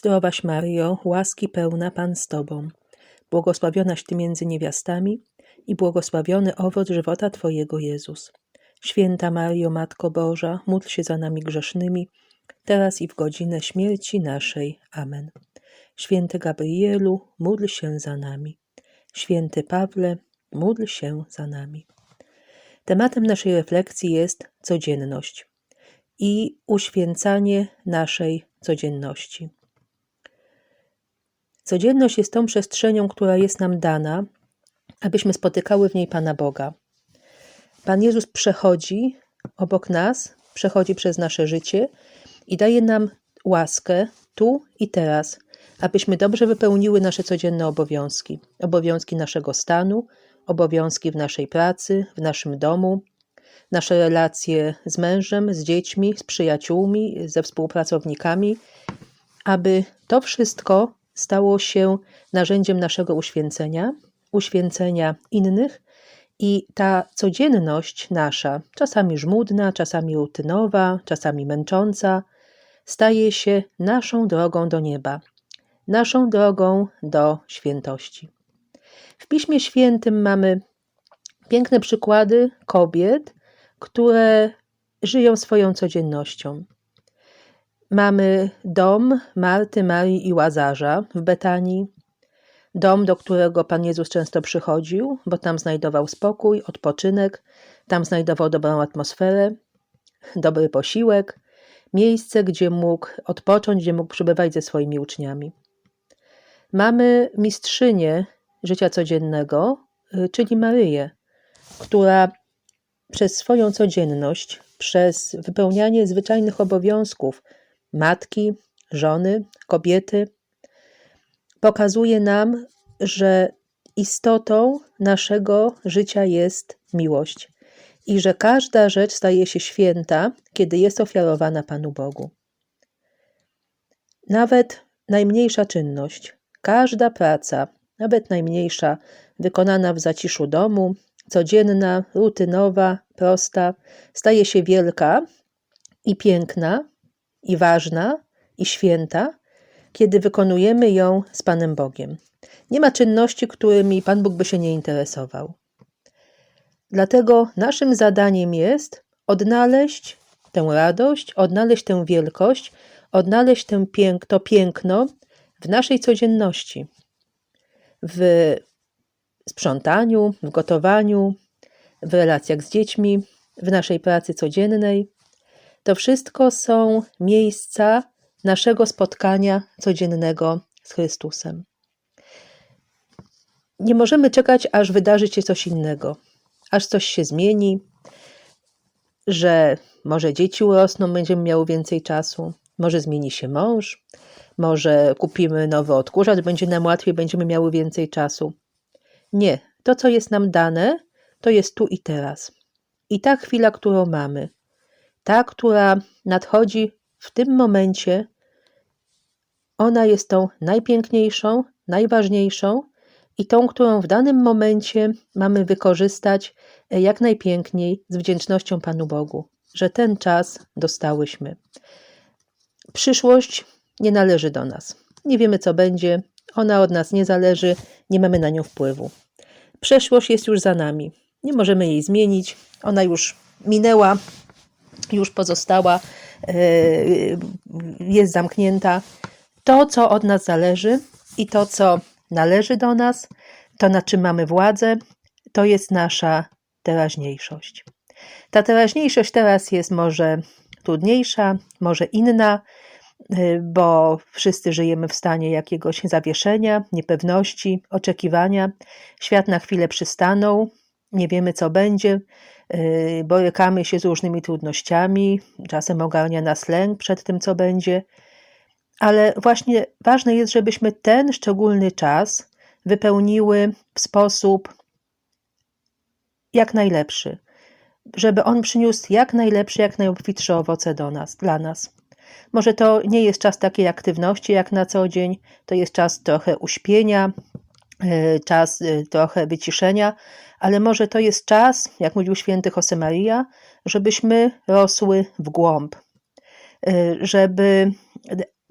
Zdrowaś Maryjo, łaski pełna Pan z Tobą, błogosławionaś Ty między niewiastami i błogosławiony owoc żywota Twojego Jezus. Święta Maryjo, Matko Boża, módl się za nami grzesznymi, teraz i w godzinę śmierci naszej. Amen. Święty Gabrielu, módl się za nami. Święty Pawle, módl się za nami. Tematem naszej refleksji jest codzienność i uświęcanie naszej codzienności. Codzienność jest tą przestrzenią, która jest nam dana, abyśmy spotykały w niej Pana Boga. Pan Jezus przechodzi obok nas, przechodzi przez nasze życie i daje nam łaskę tu i teraz, abyśmy dobrze wypełniły nasze codzienne obowiązki, obowiązki naszego stanu, obowiązki w naszej pracy, w naszym domu, nasze relacje z mężem, z dziećmi, z przyjaciółmi, ze współpracownikami, aby to wszystko stało się narzędziem naszego uświęcenia, uświęcenia innych i ta codzienność nasza, czasami żmudna, czasami rutynowa, czasami męcząca, staje się naszą drogą do nieba, naszą drogą do świętości. W Piśmie Świętym mamy piękne przykłady kobiet, które żyją swoją codziennością. Mamy dom Marty, Marii i Łazarza w Betanii, dom, do którego Pan Jezus często przychodził, bo tam znajdował spokój, odpoczynek, tam znajdował dobrą atmosferę, dobry posiłek, miejsce, gdzie mógł odpocząć, gdzie mógł przebywać ze swoimi uczniami. Mamy mistrzynię życia codziennego, y, czyli Maryję, która przez swoją codzienność, przez wypełnianie zwyczajnych obowiązków matki, żony, kobiety, pokazuje nam, że istotą naszego życia jest miłość i że każda rzecz staje się święta, kiedy jest ofiarowana Panu Bogu. Nawet najmniejsza czynność, każda praca, nawet najmniejsza, wykonana w zaciszu domu, codzienna, rutynowa, prosta, staje się wielka i piękna, i ważna, i święta, kiedy wykonujemy ją z Panem Bogiem. Nie ma czynności, którymi Pan Bóg by się nie interesował. Dlatego naszym zadaniem jest odnaleźć tę radość, odnaleźć tę wielkość, odnaleźć tę pięk to piękno w naszej codzienności, w sprzątaniu, w gotowaniu, w relacjach z dziećmi, w naszej pracy codziennej. To wszystko są miejsca naszego spotkania codziennego z Chrystusem. Nie możemy czekać, aż wydarzy się coś innego, aż coś się zmieni, że może dzieci urosną, będziemy miały więcej czasu, może zmieni się mąż, może kupimy nowy odkurzacz, będzie nam łatwiej, będziemy miały więcej czasu. Nie, to co jest nam dane, to jest tu i teraz. I ta chwila, którą mamy, ta, która nadchodzi w tym momencie, ona jest tą najpiękniejszą, najważniejszą i tą, którą w danym momencie mamy wykorzystać e, jak najpiękniej z wdzięcznością Panu Bogu, że ten czas dostałyśmy. Przyszłość nie należy do nas. Nie wiemy, co będzie, ona od nas nie zależy, nie mamy na nią wpływu. Przeszłość jest już za nami. Nie możemy jej zmienić. Ona już minęła, już pozostała, e, jest zamknięta. To, co od nas zależy i to, co należy do nas, to na czym mamy władzę, to jest nasza teraźniejszość. Ta teraźniejszość teraz jest może trudniejsza, może inna, y, bo wszyscy żyjemy w stanie jakiegoś zawieszenia, niepewności, oczekiwania. Świat na chwilę przystanął, nie wiemy co będzie, y, borykamy się z różnymi trudnościami, czasem ogarnia nas lęk przed tym, co będzie, ale właśnie ważne jest, żebyśmy ten szczególny czas wypełniły w sposób jak najlepszy, żeby on przyniósł jak najlepsze, jak najobfitsze owoce do nas, dla nas. Może to nie jest czas takiej aktywności jak na co dzień, to jest czas trochę uśpienia, e, czas e, trochę wyciszenia, ale może to jest czas, jak mówił święty Josemaria, żebyśmy rosły w głąb, e, żeby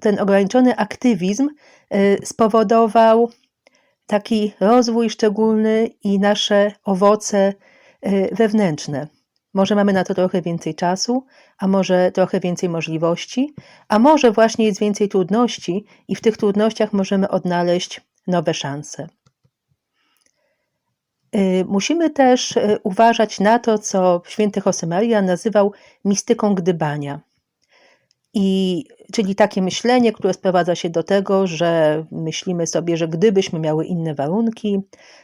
ten ograniczony aktywizm y, spowodował taki rozwój szczególny i nasze owoce y, wewnętrzne. Może mamy na to trochę więcej czasu, a może trochę więcej możliwości, a może właśnie jest więcej trudności i w tych trudnościach możemy odnaleźć nowe szanse. Y, musimy też y, uważać na to, co święty Josemaria nazywał mistyką gdybania. I, czyli takie myślenie, które sprowadza się do tego, że myślimy sobie, że gdybyśmy miały inne warunki,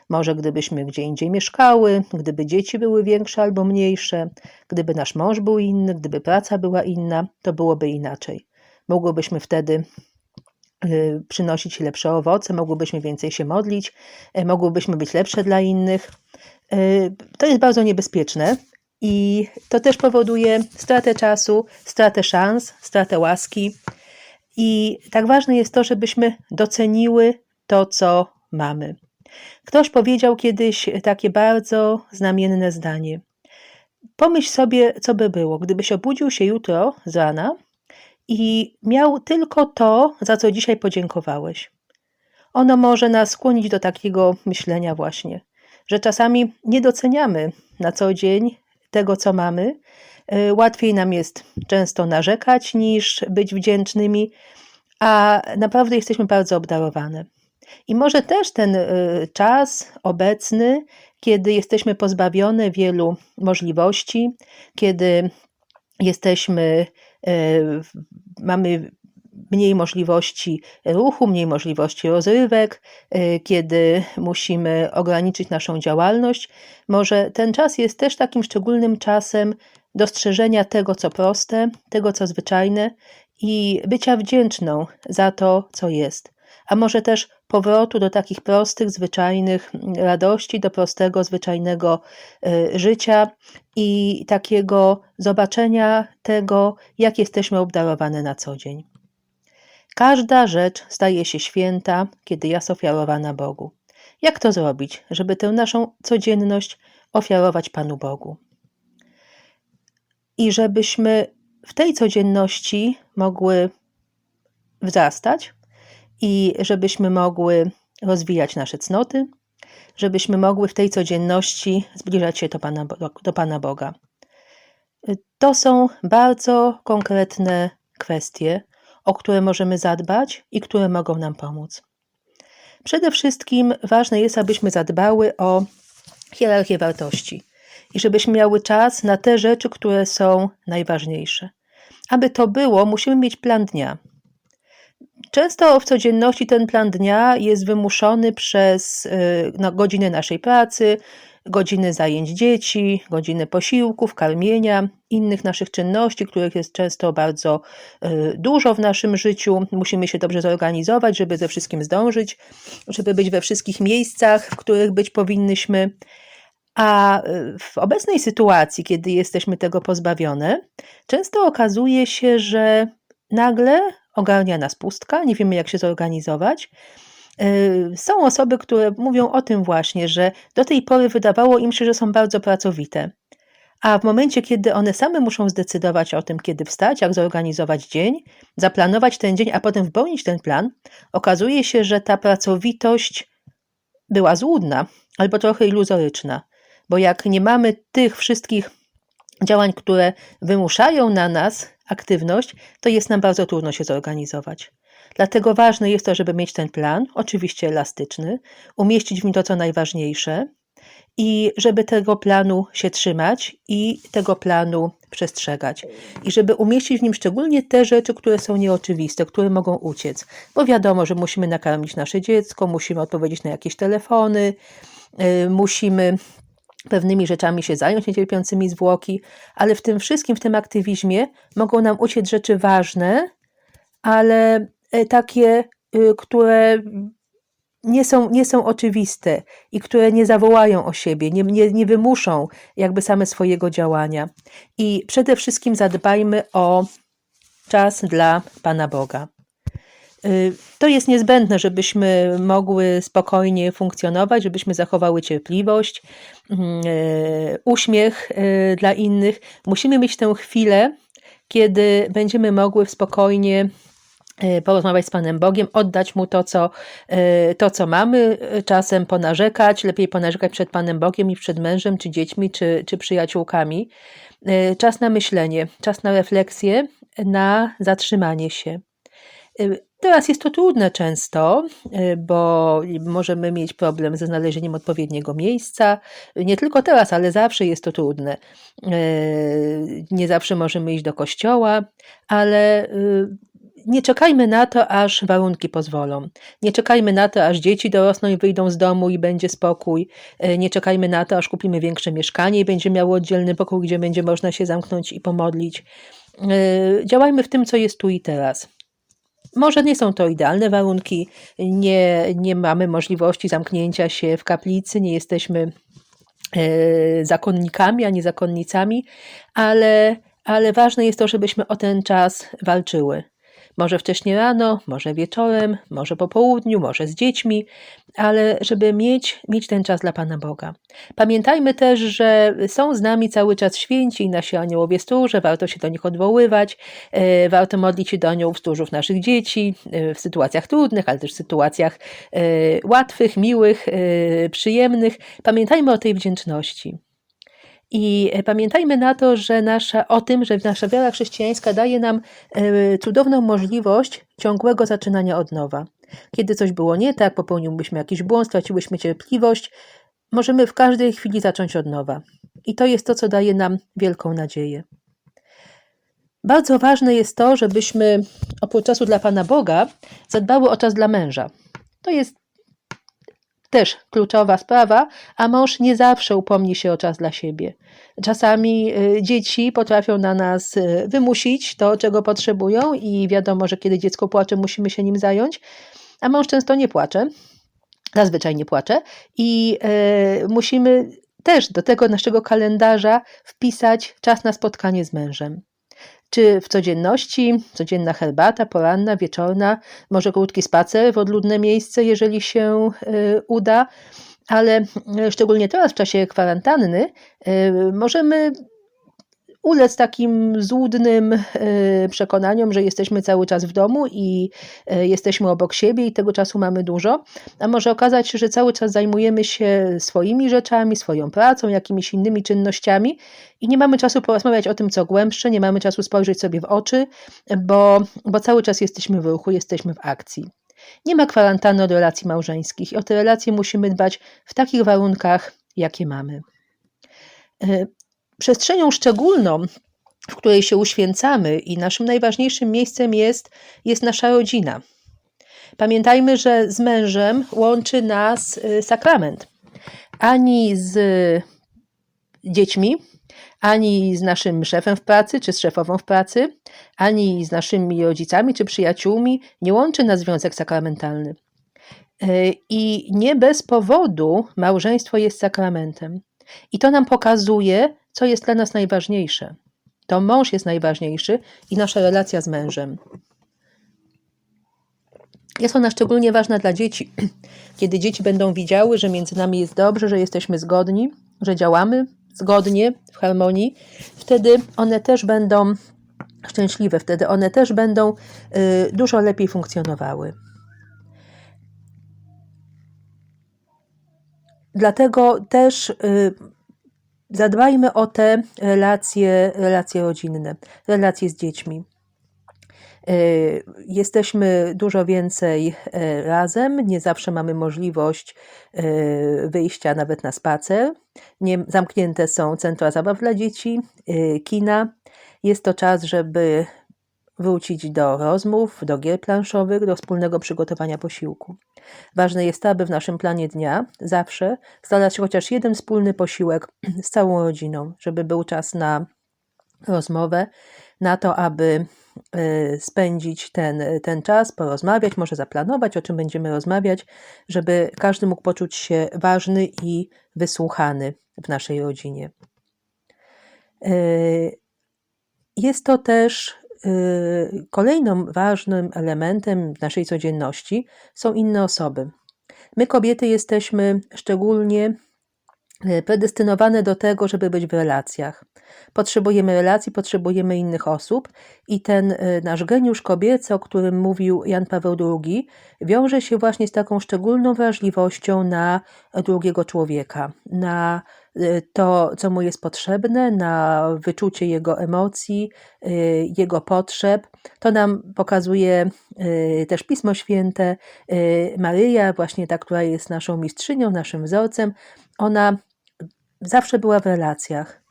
może gdybyśmy gdzie indziej mieszkały, gdyby dzieci były większe albo mniejsze, gdyby nasz mąż był inny, gdyby praca była inna, to byłoby inaczej. Mogłybyśmy wtedy przynosić lepsze owoce, mogłybyśmy więcej się modlić, y, mogłybyśmy być lepsze dla innych. Y, to jest bardzo niebezpieczne, i to też powoduje stratę czasu, stratę szans, stratę łaski. I tak ważne jest to, żebyśmy doceniły to, co mamy. Ktoś powiedział kiedyś takie bardzo znamienne zdanie. Pomyśl sobie, co by było, gdybyś obudził się jutro z rana i miał tylko to, za co dzisiaj podziękowałeś. Ono może nas skłonić do takiego myślenia właśnie, że czasami nie doceniamy na co dzień tego, co mamy. Y, łatwiej nam jest często narzekać niż być wdzięcznymi, a naprawdę jesteśmy bardzo obdarowane. I może też ten y, czas obecny, kiedy jesteśmy pozbawione wielu możliwości, kiedy jesteśmy, mamy mniej możliwości ruchu, mniej możliwości rozrywek, y, kiedy musimy ograniczyć naszą działalność. Może ten czas jest też takim szczególnym czasem dostrzeżenia tego, co proste, tego, co zwyczajne i bycia wdzięczną za to, co jest. A może też powrotu do takich prostych, zwyczajnych radości, do prostego, zwyczajnego y, życia i takiego zobaczenia tego, jak jesteśmy obdarowane na co dzień. Każda rzecz staje się święta, kiedy jest ofiarowana Bogu. Jak to zrobić, żeby tę naszą codzienność ofiarować Panu Bogu? I żebyśmy w tej codzienności mogły wzrastać i żebyśmy mogły rozwijać nasze cnoty, żebyśmy mogły w tej codzienności zbliżać się do Pana, do Pana Boga. To są bardzo konkretne kwestie, o które możemy zadbać i które mogą nam pomóc. Przede wszystkim ważne jest, abyśmy zadbały o hierarchię wartości i żebyśmy miały czas na te rzeczy, które są najważniejsze. Aby to było, musimy mieć plan dnia. Często w codzienności ten plan dnia jest wymuszony przez y, no, godziny naszej pracy, godziny zajęć dzieci, godziny posiłków, karmienia, innych naszych czynności, których jest często bardzo y, dużo w naszym życiu. Musimy się dobrze zorganizować, żeby ze wszystkim zdążyć, żeby być we wszystkich miejscach, w których być powinnyśmy. A y, w obecnej sytuacji, kiedy jesteśmy tego pozbawione, często okazuje się, że nagle ogarnia nas pustka, nie wiemy jak się zorganizować Y, są osoby, które mówią o tym właśnie, że do tej pory wydawało im się, że są bardzo pracowite. A w momencie, kiedy one same muszą zdecydować o tym, kiedy wstać, jak zorganizować dzień, zaplanować ten dzień, a potem wypełnić ten plan, okazuje się, że ta pracowitość była złudna albo trochę iluzoryczna. Bo jak nie mamy tych wszystkich działań, które wymuszają na nas aktywność, to jest nam bardzo trudno się zorganizować. Dlatego ważne jest to, żeby mieć ten plan, oczywiście elastyczny, umieścić w nim to, co najważniejsze i żeby tego planu się trzymać i tego planu przestrzegać. I żeby umieścić w nim szczególnie te rzeczy, które są nieoczywiste, które mogą uciec. Bo wiadomo, że musimy nakarmić nasze dziecko, musimy odpowiedzieć na jakieś telefony, yy, musimy pewnymi rzeczami się zająć, niecierpiącymi zwłoki, ale w tym wszystkim, w tym aktywizmie mogą nam uciec rzeczy ważne, ale E, takie, y, które nie są, nie są oczywiste i które nie zawołają o siebie, nie, nie, nie wymuszą jakby same swojego działania. I przede wszystkim zadbajmy o czas dla Pana Boga. Y, to jest niezbędne, żebyśmy mogły spokojnie funkcjonować, żebyśmy zachowały cierpliwość, mm, e, uśmiech e, dla innych. Musimy mieć tę chwilę, kiedy będziemy mogły spokojnie porozmawiać z Panem Bogiem, oddać Mu to co, to, co mamy, czasem ponarzekać, lepiej ponarzekać przed Panem Bogiem i przed mężem, czy dziećmi, czy, czy przyjaciółkami. Czas na myślenie, czas na refleksję, na zatrzymanie się. Teraz jest to trudne często, bo możemy mieć problem ze znalezieniem odpowiedniego miejsca. Nie tylko teraz, ale zawsze jest to trudne. Nie zawsze możemy iść do kościoła, ale nie czekajmy na to, aż warunki pozwolą. Nie czekajmy na to, aż dzieci dorosną i wyjdą z domu i będzie spokój. Nie czekajmy na to, aż kupimy większe mieszkanie i będzie miało oddzielny pokój, gdzie będzie można się zamknąć i pomodlić. Działajmy w tym, co jest tu i teraz. Może nie są to idealne warunki, nie, nie mamy możliwości zamknięcia się w kaplicy, nie jesteśmy e, zakonnikami, ani zakonnicami, ale, ale ważne jest to, żebyśmy o ten czas walczyły. Może wcześniej rano, może wieczorem, może po południu, może z dziećmi, ale żeby mieć, mieć ten czas dla Pana Boga. Pamiętajmy też, że są z nami cały czas święci i nasi aniołowie stróże, warto się do nich odwoływać, e, warto modlić się do aniołów stróżów naszych dzieci e, w sytuacjach trudnych, ale też w sytuacjach e, łatwych, miłych, przyjemnych. Pamiętajmy o tej wdzięczności. I e, pamiętajmy na to, że nasza, o tym, że nasza wiara chrześcijańska daje nam e, cudowną możliwość ciągłego zaczynania od nowa. Kiedy coś było nie tak, popełniłbyśmy jakiś błąd, straciłyśmy cierpliwość, możemy w każdej chwili zacząć od nowa. I to jest to, co daje nam wielką nadzieję. Bardzo ważne jest to, żebyśmy oprócz czasu dla Pana Boga zadbały o czas dla męża. To jest też kluczowa sprawa, a mąż nie zawsze upomni się o czas dla siebie. Czasami y, dzieci potrafią na nas y, wymusić to, czego potrzebują, i wiadomo, że kiedy dziecko płacze, musimy się nim zająć, a mąż często nie płacze. Zazwyczaj nie płacze, i y, musimy też do tego naszego kalendarza wpisać czas na spotkanie z mężem czy w codzienności, codzienna herbata, poranna, wieczorna, może krótki spacer w odludne miejsce, jeżeli się y, uda, ale y, szczególnie teraz w czasie kwarantanny y, możemy ulec takim złudnym e, przekonaniom, że jesteśmy cały czas w domu i e, jesteśmy obok siebie i tego czasu mamy dużo, a może okazać się, że cały czas zajmujemy się swoimi rzeczami, swoją pracą, jakimiś innymi czynnościami i nie mamy czasu porozmawiać o tym, co głębsze, nie mamy czasu spojrzeć sobie w oczy, bo, bo cały czas jesteśmy w ruchu, jesteśmy w akcji. Nie ma kwarantanny od relacji małżeńskich i o te relacje musimy dbać w takich warunkach, jakie mamy. Przestrzenią szczególną, w której się uświęcamy i naszym najważniejszym miejscem jest, jest nasza rodzina. Pamiętajmy, że z mężem łączy nas y, sakrament. Ani z dziećmi, ani z naszym szefem w pracy, czy z szefową w pracy, ani z naszymi rodzicami, czy przyjaciółmi nie łączy nas związek sakramentalny. Y, I nie bez powodu małżeństwo jest sakramentem. I to nam pokazuje, co jest dla nas najważniejsze. To mąż jest najważniejszy i nasza relacja z mężem. Jest ona szczególnie ważna dla dzieci. Kiedy dzieci będą widziały, że między nami jest dobrze, że jesteśmy zgodni, że działamy zgodnie, w harmonii, wtedy one też będą szczęśliwe, wtedy one też będą y, dużo lepiej funkcjonowały. Dlatego też y, zadbajmy o te relacje, relacje rodzinne, relacje z dziećmi. Y, jesteśmy dużo więcej y, razem, nie zawsze mamy możliwość wyjścia nawet na spacer. Nie, zamknięte są centra zabaw dla dzieci, kina. Jest to czas, żeby wrócić do rozmów, do gier planszowych, do wspólnego przygotowania posiłku. Ważne jest to, aby w naszym planie dnia zawsze znalazł się chociaż jeden wspólny posiłek z całą rodziną, żeby był czas na rozmowę, na to, aby y, spędzić ten, ten czas, porozmawiać, może zaplanować, o czym będziemy rozmawiać, żeby każdy mógł poczuć się ważny i wysłuchany w naszej rodzinie. Y, jest to też kolejnym ważnym elementem naszej codzienności są inne osoby. My, kobiety, jesteśmy szczególnie e, predestynowane do tego, żeby być w relacjach. Potrzebujemy relacji, potrzebujemy innych osób i ten e, nasz geniusz kobiecy, o którym mówił Jan Paweł II, wiąże się właśnie z taką szczególną wrażliwością na drugiego człowieka, na to, co mu jest potrzebne, na wyczucie jego emocji, e, jego potrzeb. To nam pokazuje też Pismo Święte. Maryja, właśnie ta, która jest naszą mistrzynią, naszym wzorcem, ona zawsze była w relacjach.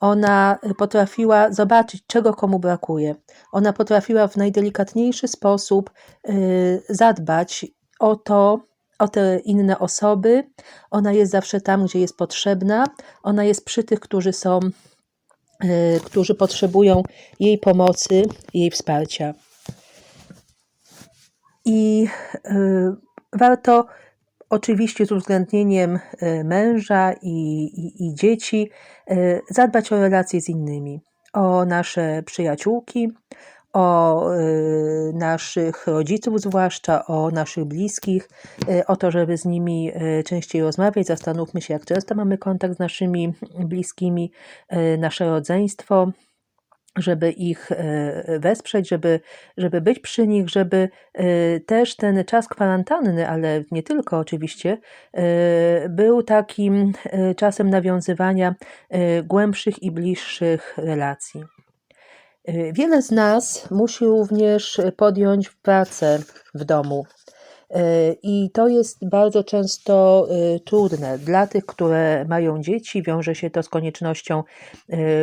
Ona potrafiła zobaczyć, czego komu brakuje. Ona potrafiła w najdelikatniejszy sposób y, zadbać o to, o te inne osoby. Ona jest zawsze tam, gdzie jest potrzebna. Ona jest przy tych, którzy są, y, którzy potrzebują jej pomocy, jej wsparcia. I y, warto oczywiście z uwzględnieniem e, męża i, i, i dzieci, e, zadbać o relacje z innymi, o nasze przyjaciółki, o e, naszych rodziców, zwłaszcza o naszych bliskich, o to, żeby z nimi częściej rozmawiać. Zastanówmy się, jak często mamy kontakt z naszymi bliskimi, nasze rodzeństwo, żeby ich wesprzeć, żeby, żeby być przy nich, żeby też ten czas kwarantanny, ale nie tylko oczywiście, był takim czasem nawiązywania głębszych i bliższych relacji. Wiele z nas musi również podjąć pracę w domu. E, I to jest bardzo często e, trudne dla tych, które mają dzieci. Wiąże się to z koniecznością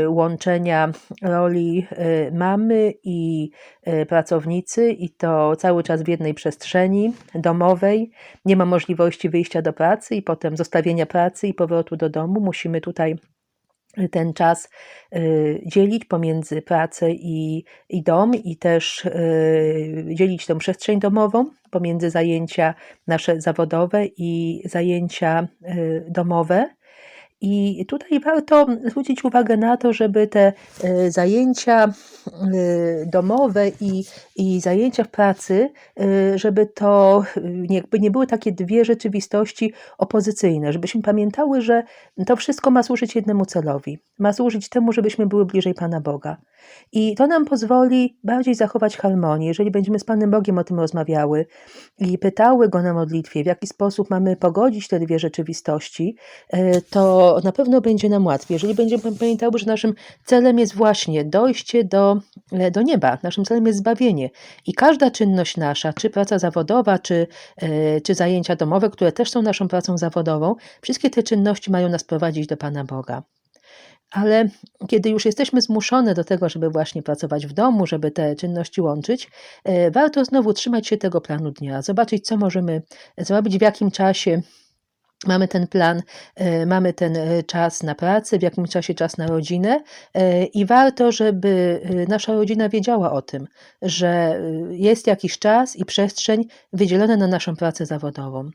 łączenia roli mamy i pracownicy, i to cały czas w jednej przestrzeni domowej. Nie ma możliwości wyjścia do pracy i potem zostawienia pracy i powrotu do domu. Musimy tutaj ten czas y, dzielić pomiędzy pracę i, i dom, i też y, dzielić tę przestrzeń domową pomiędzy zajęcia nasze zawodowe i zajęcia y, domowe. I tutaj warto zwrócić uwagę na to, żeby te e, zajęcia e, domowe i, i zajęcia w pracy, e, żeby to jakby nie były takie dwie rzeczywistości opozycyjne, żebyśmy pamiętały, że to wszystko ma służyć jednemu celowi. Ma służyć temu, żebyśmy były bliżej Pana Boga. I to nam pozwoli bardziej zachować harmonię. Jeżeli będziemy z Panem Bogiem o tym rozmawiały i pytały Go na modlitwie, w jaki sposób mamy pogodzić te dwie rzeczywistości, to na pewno będzie nam łatwiej, jeżeli będziemy pamiętały, że naszym celem jest właśnie dojście do, e, do nieba, naszym celem jest zbawienie. I każda czynność nasza, czy praca zawodowa, czy, e, czy zajęcia domowe, które też są naszą pracą zawodową, wszystkie te czynności mają nas prowadzić do Pana Boga. Ale kiedy już jesteśmy zmuszone do tego, żeby właśnie pracować w domu, żeby te czynności łączyć, e, warto znowu trzymać się tego planu dnia, zobaczyć, co możemy zrobić, w jakim czasie Mamy ten plan, e, mamy ten e, czas na pracę, w jakim czasie czas na rodzinę i warto, żeby nasza rodzina wiedziała o tym, że jest jakiś czas i przestrzeń wydzielona na naszą pracę zawodową.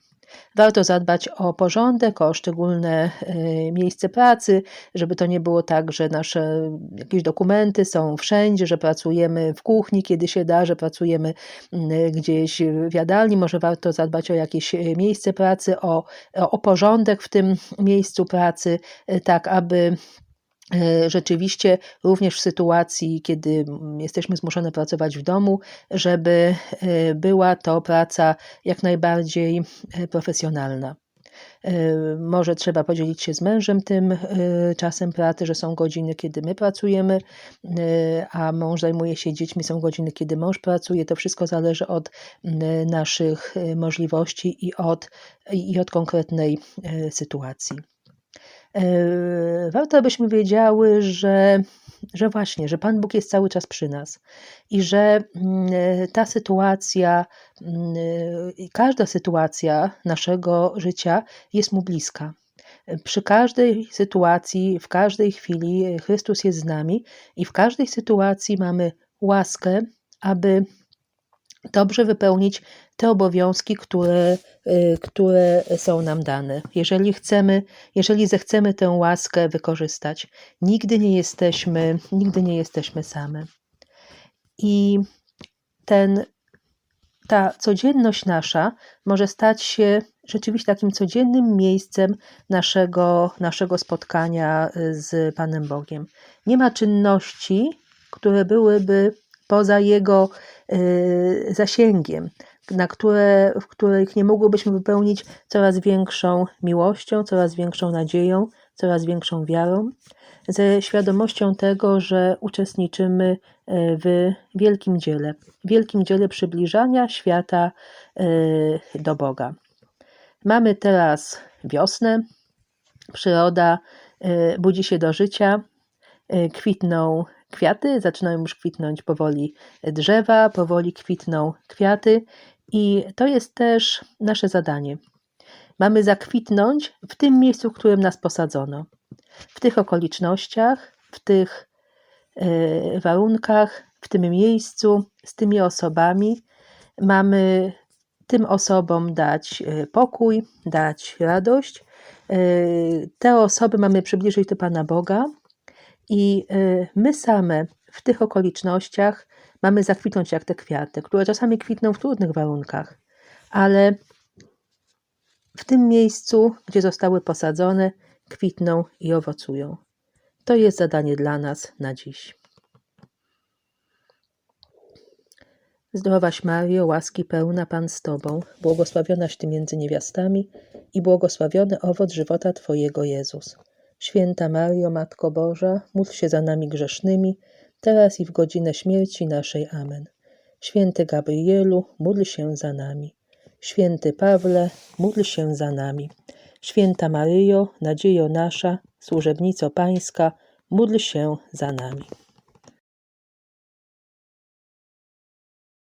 Warto zadbać o porządek, o szczególne e, miejsce pracy, żeby to nie było tak, że nasze jakieś dokumenty są wszędzie, że pracujemy w kuchni, kiedy się da, że pracujemy mm, gdzieś w jadalni. Może warto zadbać o jakieś e, miejsce pracy, o, o porządek w tym miejscu pracy, e, tak aby rzeczywiście również w sytuacji, kiedy jesteśmy zmuszone pracować w domu, żeby e, była to praca jak najbardziej e, profesjonalna. Może trzeba podzielić się z mężem tym czasem pracy, że są godziny, kiedy my pracujemy, a mąż zajmuje się dziećmi, są godziny, kiedy mąż pracuje. To wszystko zależy od naszych możliwości i od, i od konkretnej sytuacji. E, warto, abyśmy wiedziały, że, że właśnie, że Pan Bóg jest cały czas przy nas i że mm, ta sytuacja, mm, każda sytuacja naszego życia jest Mu bliska. Przy każdej sytuacji, w każdej chwili Chrystus jest z nami i w każdej sytuacji mamy łaskę, aby dobrze wypełnić te obowiązki, które, y, które są nam dane. Jeżeli chcemy, jeżeli zechcemy tę łaskę wykorzystać, nigdy nie jesteśmy, nigdy nie jesteśmy same. I ten ta codzienność nasza może stać się rzeczywiście takim codziennym miejscem naszego, naszego spotkania y, z Panem Bogiem. Nie ma czynności, które byłyby poza Jego y, zasięgiem, na które, w których nie mogłybyśmy wypełnić coraz większą miłością, coraz większą nadzieją, coraz większą wiarą, ze świadomością tego, że uczestniczymy y, w wielkim dziele, wielkim dziele przybliżania świata y, do Boga. Mamy teraz wiosnę, przyroda budzi się do życia, kwitną kwiaty, zaczynają już kwitnąć powoli drzewa, powoli kwitną kwiaty i to jest też nasze zadanie. Mamy zakwitnąć w tym miejscu, w którym nas posadzono, w tych okolicznościach, w tych y, warunkach, w tym miejscu, z tymi osobami. Mamy tym osobom dać y, pokój, dać radość. Y, Te osoby mamy przybliżyć do Pana Boga i y, my same w tych okolicznościach mamy zakwitnąć jak te kwiaty, które czasami kwitną w trudnych warunkach, ale w tym miejscu, gdzie zostały posadzone, kwitną i owocują. To jest zadanie dla nas na dziś. Zdrowaś Mario, łaski pełna Pan z Tobą, błogosławionaś Ty między niewiastami i błogosławiony owoc żywota Twojego Jezus. Święta Mario, Matko Boża, módl się za nami grzesznymi, teraz i w godzinę śmierci naszej. Amen. Święty Gabrielu, módl się za nami. Święty Pawle, módl się za nami. Święta Maryjo, nadziejo nasza, służebnico Pańska, módl się za nami.